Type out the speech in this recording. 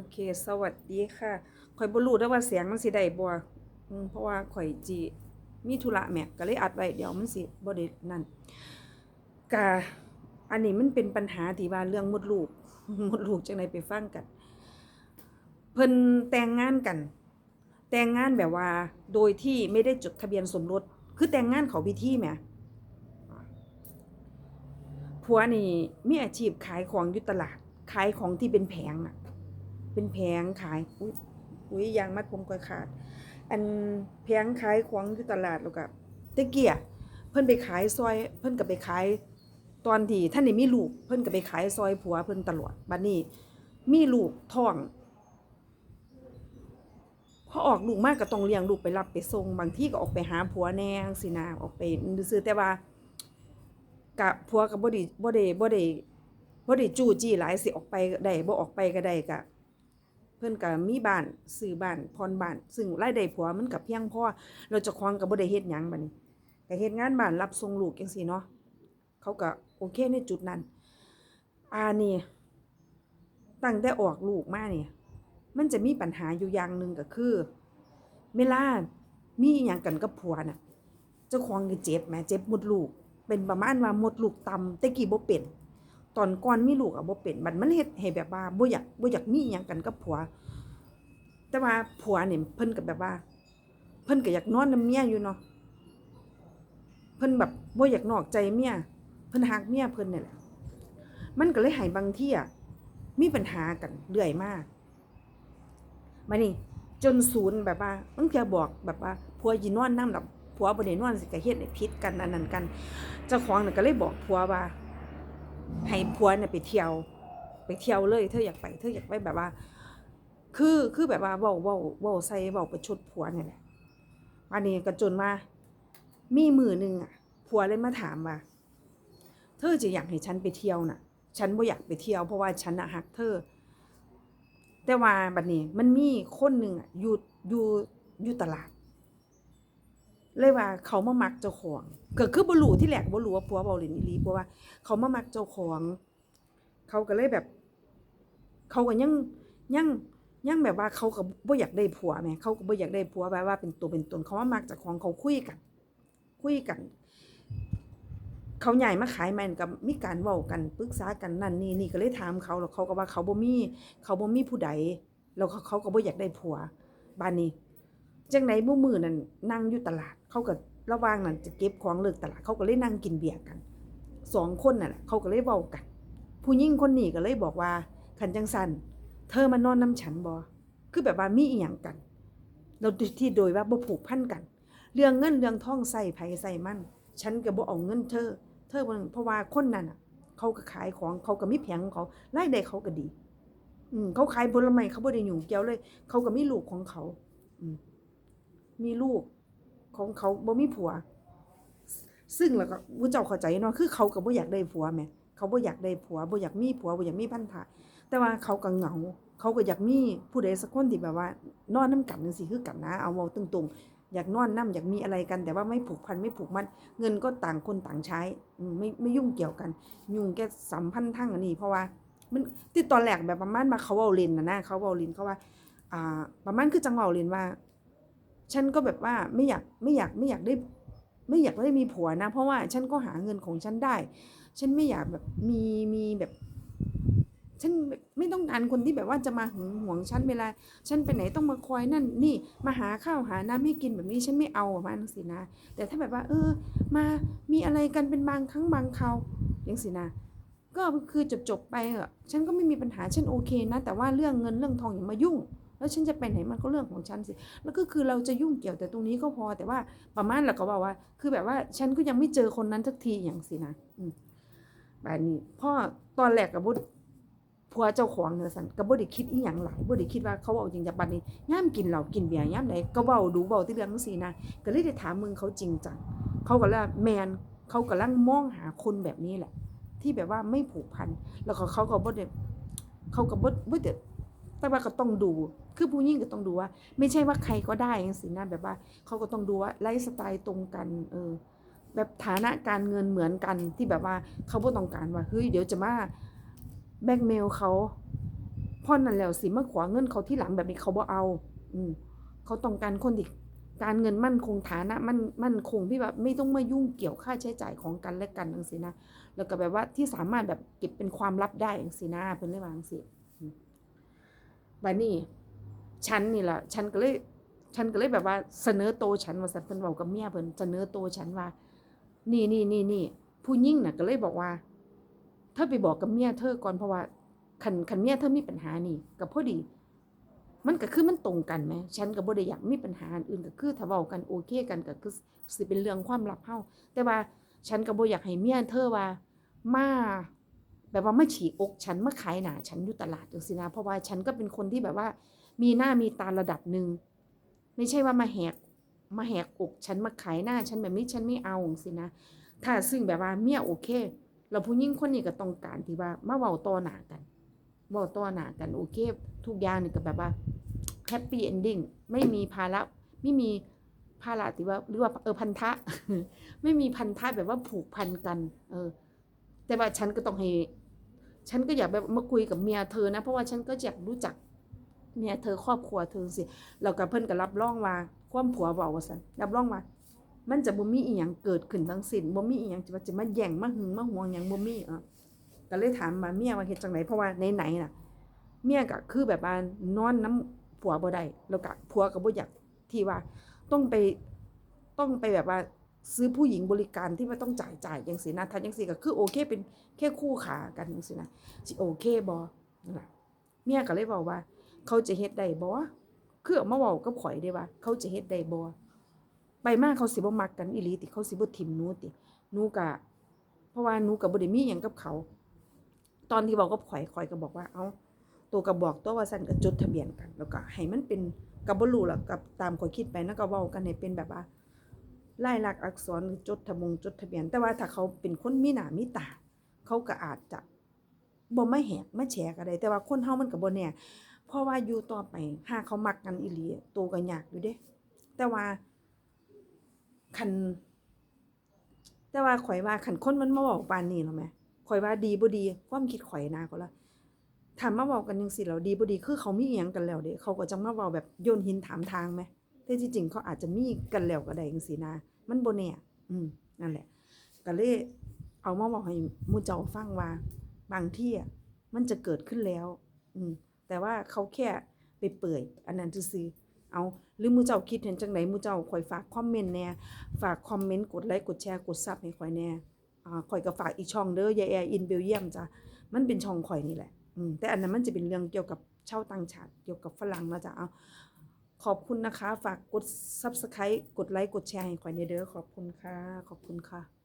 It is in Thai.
โอเค สวัสดีค่ะข่อยบ่รู้เด้ว่าเสียงมันสิได้บ่อืมเพราะว่าข่อยจิมีธุระแม่ก็เลยอัดไว้เดี๋ยวมันสิบ่ได้นั่นกะอันนี้มันเป็นปัญหาที่ว่าเรื่องมดลูกมดลูกจังไดไปฟังกัน เพิ่นแต่งงานกัน แต่งงานแบบว่าโดยที่ไม่ได้จดทะเบียนสมรสคือแต่งงานเขาพิธีแหมผัวนี่มีอาชีพขายของอยู่ตลาดขายของที่เป็นแผงอะ เป็นแผงขายอุ้ยอุ้ยยางมัดผมก็ขาด อันแผงขายของอยู่ตลาดแล้วก็ตะเกียเพิ่นไปขายซอย เพิ่นก็ไปขายตอนที่ท่านนี่มีลูก เพิ่นก็ไปขายซอยผัวเพิ่นตลอดบัดนี้ มีลูกท้องพอออกลูกมากก็ต้องเลี้ยงลูกไปรับไปส่งบางที่ก็ออกไปหาผัวแนงสินะออกไปซื้อแต่ว่ากะผัวก็บ่ได้บ่ได้บ่ได้บ่ได้จู้จี้หลายสิออกไปได้บ่ออกไปก็ได้กะ เพิ่อนก็มีบ้านซื้อบ้านผ่อนบ้าน ซึ่งรายได้ผัวมันก็เพียงพอเราจะคว้าของก็บ่ได้เฮ็ดหยังบัดนี้ก็เฮ็ดงานบ้านรับส่งลูกจังซี่เนาะเขาก็โอเคในจุดนั้นอานี่ตั้งแต่ออกลูกมานี่ย มันจะมีปัญหาอยู่อย่างหนึ่งก็คือเวลามีอย่างกันกับผัวน่ะเจ้าของก็เจ็บแหมเจ็บมดลูก เป็นประมาณว่ามดลูกต่ำแต่กี้บ่เป็น ตอนก่อนมีลูกอะบ่เป็นบัดมันเฮ็ดให้แบบว่าบ่อยากบ่อยากมีอหยังกันกับผัว แต่ว่าผัวนี่เพิ่นก็แบบว่า เพิ่นก็อยากนอนนำเมียอยู่เนาะเพิ่นแบบบ่อยากนอกใจเมียเพิ่นฮักเมียเพิ่นนี่แหละมันก็เลยให้บางที่อะมีปัญหากันเรื่อยมากมานี่จนศูนย์แบบว่าบางเทื่อบอกแบบว่าผัวยินอนนำดอกผัวบ่ได้นอนสิก็เฮ็ดให้ผิดกันอันนั้นกันเจ้าของน่ะก็เลยบอกผัวว่า ให้ผัวเนี่ยไปเที่ยว ไปเที่ยวเลยเธออยากไปเธออยากไปแบบว่า คือคือแบบว่าเว้าเว้าเว้าใส่เว้าประชดผัวเนี่ยแหละอันนี้ก็จนว่ามีมือหนึ่งอะผัวเลยมาถามว่าเธอจะอยากให้ฉันไปเที่ยวน่ะ ฉันบ่อยากไปเที่ยวเพราะว่าฉันน่ะฮักเธอ แต่ว่าบัดนี้มันมีคนหนึ่งอะอยู่อยู่อยู่ตลาด เลยว่าเขามามักเจ้าของก็คือบ่รู้ที่แรกบ่รู้ว่าผัวเว้าเล่นอีหลีเพราะว่าเขามามักเจ้าของ เขาก็เลยแบบ เขาก็ยังยังยังแบบว่าเขาก็บ่อยากได้ผัวแหมเขาก็บ่อยากได้ผัวแบบว่าเป็นตัวเป็นตนเขามามักเจ้าของเขาคุยกัน คุยกัน เขาใหญ่มาขายแมนกับมีการเว้ากันปรึกษากันนั่นนี่นี่ก็เลยถามเขาแล้วเขาก็ว่าเขาบ่มี เขาบ่มีผู้ใดแล้วเขาเขาก็บ่อยากได้ผัวบ้านนี้ จังไหนบ่มือนั้นนั่งอยู่ตลาด เขาก็ระว่างนั้นจะเก็บของเลิกตลาด เขาก็เลยนั่งกินเบียร์กันสองคนน่ะแหละเขาก็เลยเว้ากัน ผู้หญิงคนนี้ก็เลยบอกว่าขันจังสันเธอมานอนน้ำฉันบอคือแบบว่ามีอีหยังกัน เราที่โดยว่าบ่ผูกพันกัน เรื่องเงินเรื่องทองใส่ไผใส่มันฉันก็บ่เอาเงินเธอ เธอเพราะว่าคนนั้นน่ะ เขาก็ขายของเขาก็มีแผงของเขารายได้เขาก็ดี อืมเขาขายผลไม้เขาบ่ได้ยุ่เกี่ยวเลย เขาก็มีลูกของเขา อืม มีลูกของเขาบ่มีผัว ซึ่งแล้วก็ผู้เจ้าเข้าใจเนาะคือเขาก็บ่อยากได้ผัวแหมเขาบ่อยากได้ผัวบ่อยากมีผัวบ่อยากมีพันธะแต่ว่าเขาก็เหงา เขาก็อยากมีผู้ใดสักคนที่แบบว่านอนน้ำกันจังซี่คือกันนะ เอาเว้าตรงๆ อยากนอนน้ำอยากมีอะไรกัน แต่ว่าไม่ผูกพันไม่ผูกมัดเงินก็ต่างคนต่างใช้ไม่ไม่ยุ่งเกี่ยวกัน ยุ่งแค่สัมพันธ์ทั้งอันนี้เพราะว่ามันที่ตอนแรกแบบประมาณมาเขาเว้าเล่นนะนะเขาเว้าเล่นเขาว่า อ่า ประมาณคือจังเว้าเล่นว่า ฉันก็แบบว่าไม่อยากไม่อยากไม่อยากได้ ไม่อยากได้มีผัวนะ เพราะว่าฉันก็หาเงินของฉันได้ ฉันไม่อยากแบบมีมีแบบฉันไม่ต้องการคนที่แบบว่าจะมาหึงหวงฉันเวลา ฉันไปไหนต้องมาคอยนั่นนี่มาหาข้าวหาน้ำให้กินแบบนี้ฉันไม่เอาประมานั้นสินะ แต่ถ้าแบบว่า เออ มามีอะไรกันเป็นบางครั้งบางคราวอย่างสินะ ก็คือจบจบไปเออะฉันก็ไม่มีปัญหาฉันโอเคนะ แต่ว่าเรื่องเงินเรื่องทองอย่ามายุ่ง แล้วฉันจะไปไหนมันก็เรื่องของฉันสิ แล้วก็คือเราจะยุ่งเกี่ยวแต่ตรงนี้ก็พอ แต่ว่าประมาณเราก็บอกว่า คือแบบว่าฉันก็ยังไม่เจอคนนั้นสักทีอย่างสินะอืแบบนี้พ่อตอนแรกกับบุผัวเจ้าของเนี่ยสันก็บ่ได้คิดอีหยังหลายบ่ได้คิดว่าเขาเอาจริงจังบัดนี้ย่ามกินเหล้ากินเบียร์ย่ามใดก็เว้าดูเว้าที่เรื่องจังซี่นะก็เลยได้ถามมึงเขาจริงจังเขาก็เลยว่าแมนเขากำลังมองหาคนแบบนี้แหละ ที่แบบว่าไม่ผูกพัน แล้วก็เขาก็บ่ได้เขาก็บ่บ่ได้แต่ว่าก็ต้องดู คือผู้หญิงก็ต้องดูว่า ไม่ใช่ว่าใครก็ได้จังซี่นะแบบว่าเขาก็ต้องดูว่าไลฟ์สไตล์ตรงกัน เออ แบบฐานะการเงินเหมือนกันที่แบบว่าเขาบ่ต้องการว่าเฮ้ยเดี๋ยวจะมาแบ็กเมลเขาพ่อนั่นแล้วสิมาขวาเงินเขาที่หลังแบบนี้เขาบ่เอา อืมเขาต้องการคนที่การเงินมั่นคงฐานะมั่นมั่นคงที่แบบไม่ต้องมายุ่งเกี่ยวค่าใช้จ่ายของกันและกันจังซี่นะ แล้วก็แบบว่าที่สามารถแบบเก็บเป็นความลับได้จังซี่นะเพิ่นเลยว่าจังซี่อืมบัดนี้ ฉันนี่แหละฉันก็เลยฉันก็เลยแบบว่าเสนอโตฉันว่าสันเพิ่นเว้ากับเมียเพิ่นเสนอโตฉันว่า นี่นี่นี่นี่ผู้ยิ่งน่ะก็เลยบอกว่าเธอไปบอกกับเมียเธอก่อนเพราะว่าคันคันเมียเธอมีปัญหานี่ก็พอดี มันก็คือมันตรงกันไหมฉันก็บ่ได้อยากมีปัญหาอื่นก็คือถ้าเว้ากันโอเคกันก็คือสิเป็นเรื่องความลับเฮาแต่ว่าฉันก็บ่อยากให้เมียเธอว่ามาแบบว่ามาฉีกอกฉันมาขายหนาฉันอยู่ตลาดจังซี่นะเพราะว่าฉันก็เป็นคนที่แบบว่า มีหน้ามีตาระดับหนึ่งไม่ใช่ว่ามาแหกมาแหกอกฉันมาขายหน้าฉันแบบนี้ฉันไม่เอาสินะถ้าซึ่งแบบว่าเมียโอเคเราผู้หญิงคนนี้ก็ต้องการที่ว่ามาเว้าต่อหนากันเว้าต่อหนากันโอเค ทุกอย่างนี่ก็แบบว่าแฮปปี้เอนดิ้งไม่มีภาระไม่มีภาระที่ว่าหรือว่าเออพันธะ ไม่มีพันธะแบบว่าผูกพันกัน เออ แต่ว่าฉันก็ต้องให้ ฉันก็อยากแบบมาคุยกับเมียเธอนะ เพราะว่าฉันก็อยากรู้จัก เมียเธอครอบครัวเธอสิเรากับเพิ่นก็รับรองว่าความผัวเว้าว่าซั่นรับรองว่ามันจะบ่มีอีหยังเกิดขึ้นทั้งสิ้นบ่มีอีหยังจะว่าจะมาแย่งมาหึงมาหวงหยังบ่มีเออก็เลยถามมาเมียว่าเฮ็ดจังไดเพราะว่าไหนๆน่ะ เมียก็คือแบบว่านอนน้ำผัวบ่ได้แล้วก็ผัวก็บ่อยากที่ว่าต้องไปต้องไปแบบว่าซื้อผู้หญิงบริการที่ว่าต้องจ่ายจ่ายจังซี่นะถ้าจังซี่ก็คือโอเคเป็นแค่คู่ขากันจังซี่นะสิโอเคบ่นั่นล่ะเมียก็เลยบอกว่า เขาจะเฮ็ดได้บ่คือเอมาเว้ากับข่อยได้ว่า เขาจะเฮ็ดได้บ่ไปมาเขาสิบ่มักกันอีหลีติเขาสิบ่ทิมหนูติหนูก็เพราะว่าหนูก็บ่ได้มีหยังกับเขา ตอนที่เว้ากับข่อยข่อยก็บอกว่า เอาตัวก็บอกตัวว่าซั่นก็จดทะเบียนกัน แล้วก็ให้มันเป็นก็บ่รู้ล่ะกับตามข่อยคิดไปนะก็เว้ากันให้เป็นแบบว่าลายลักษณ์อักษรหรือจดทะบงจดทะเบียน แต่ว่าถ้าเขาเป็นคนมีหน้ามีตาเขาก็อาจจะบ่มาแหกมาแฉก็ได้แต่ว่าคนเฮามันก็บ่แน่ เพราะว่าอยู่ต่อไปหาเขามักกันอีหลีโตก็ยากอยู่เด้ แต่ว่าคันแต่ว่าข่อยว่าคันคนมันมาเว้าปานนี้แล้วแหมข่อยว่าดีบ่ดีความคิดข่อยนะก็ละถามมาเว้ากันจังซี่แล้วดีบ่ดีคือเขามีเอิหยังกันแล้วเด้เขาก็จังมาเว้าแบบโยนหินถามทางแหมแต่ที่จริงเขาอาจจะมีกันแล้วก็ได้จังซี่นะมันบ่แน่อืมนั่นแหละ ก็เลยเอามาเว้าให้มูเจ้าฟังว่า บางที่อะมันจะเกิดขึ้นแล้ว อืม แต่ว่าเขาแค่ไปเปื่อยอันนั้นซื่อเอาหรือหมูเจ้าคิดเห็นจังไดหมูเจ้าข่อยฝากคอมเมนต์แน่ฝากคอมเมนต์กดไลค์กดแชร์กดซับให้ข่อยแน่อ่าข่อยก็ฝากอีกช่องเด้อยายแอร์อินเบลเยียมจ้ะมันเป็นช่องข่อยนี่แหละอืมแต่อันนั้นมันจะเป็นเรื่องเกี่ยวกับเช่าต่างชาติเกี่ยวกับฝรั่งนะจ๊ะเอาขอบคุณนะคะ ฝากกด Subscribe กดไลค์กดแชร์ให้ข่อยในเด้อขอบคุณค่ะขอบคุณค่ะ